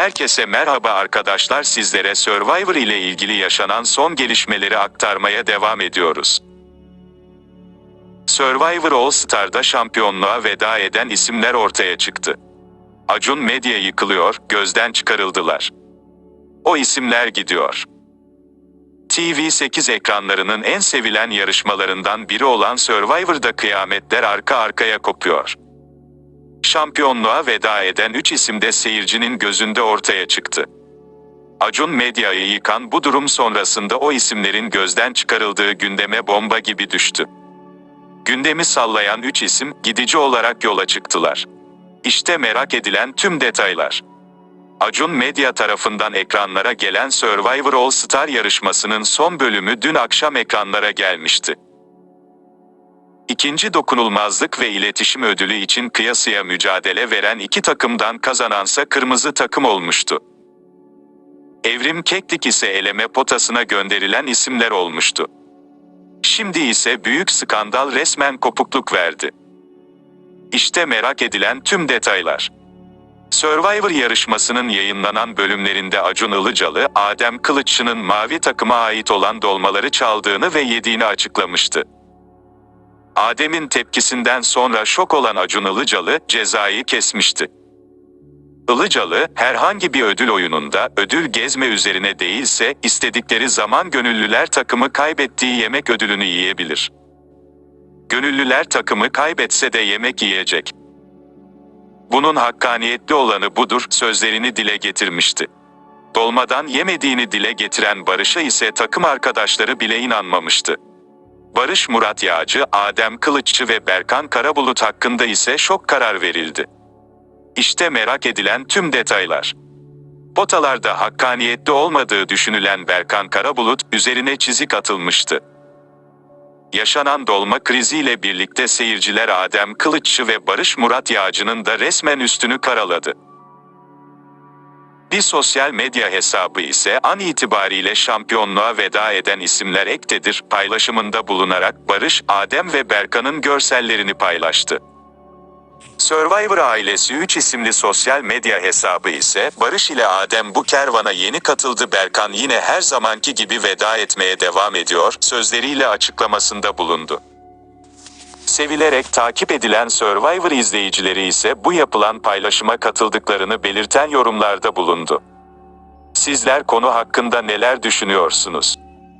Herkese merhaba arkadaşlar sizlere Survivor ile ilgili yaşanan son gelişmeleri aktarmaya devam ediyoruz. Survivor All Star'da şampiyonluğa veda eden isimler ortaya çıktı. Acun Medya yıkılıyor, gözden çıkarıldılar. O isimler gidiyor. TV8 ekranlarının en sevilen yarışmalarından biri olan Survivor'da kıyametler arka arkaya kopuyor. Şampiyonluğa veda eden 3 isim de seyircinin gözünde ortaya çıktı. Acun Medya'yı yıkan bu durum sonrasında o isimlerin gözden çıkarıldığı gündeme bomba gibi düştü. Gündemi sallayan 3 isim gidici olarak yola çıktılar. İşte merak edilen tüm detaylar. Acun Medya tarafından ekranlara gelen Survivor All Star yarışmasının son bölümü dün akşam ekranlara gelmişti. İkinci dokunulmazlık ve iletişim ödülü için kıyasıya mücadele veren iki takımdan kazanansa kırmızı takım olmuştu. Evrim Keklik ise eleme potasına gönderilen isimler olmuştu. Şimdi ise büyük skandal resmen kopukluk verdi. İşte merak edilen tüm detaylar. Survivor yarışmasının yayınlanan bölümlerinde Acun Ilıcalı, Adem Kılıççı'nın mavi takıma ait olan dolmaları çaldığını ve yediğini açıklamıştı. Adem'in tepkisinden sonra şok olan Acun Ilıcalı cezayı kesmişti. Ilıcalı, herhangi bir ödül oyununda ödül gezme üzerine değilse istedikleri zaman gönüllüler takımı kaybettiği yemek ödülünü yiyebilir. Gönüllüler takımı kaybetse de yemek yiyecek. Bunun hakkaniyetli olanı budur sözlerini dile getirmişti. Dolmadan yemediğini dile getiren Barış'a ise takım arkadaşları bile inanmamıştı. Barış Murat Yağcı, Adem Kılıççı ve Berkan Karabulut hakkında ise şok karar verildi. İşte merak edilen tüm detaylar. Potalarda hakkaniyetli olmadığı düşünülen Berkan Karabulut üzerine çizik atılmıştı. Yaşanan dolma kriziyle birlikte seyirciler Adem Kılıççı ve Barış Murat Yağcı'nın da resmen üstünü karaladı. Bir sosyal medya hesabı ise an itibariyle şampiyonluğa veda eden isimler ektedir paylaşımında bulunarak Barış, Adem ve Berkan'ın görsellerini paylaştı. Survivor ailesi 3 isimli sosyal medya hesabı ise Barış ile Adem bu kervana yeni katıldı Berkan yine her zamanki gibi veda etmeye devam ediyor sözleriyle açıklamasında bulundu. Sevilerek takip edilen Survivor izleyicileri ise bu yapılan paylaşıma katıldıklarını belirten yorumlarda bulundu. Sizler konu hakkında neler düşünüyorsunuz?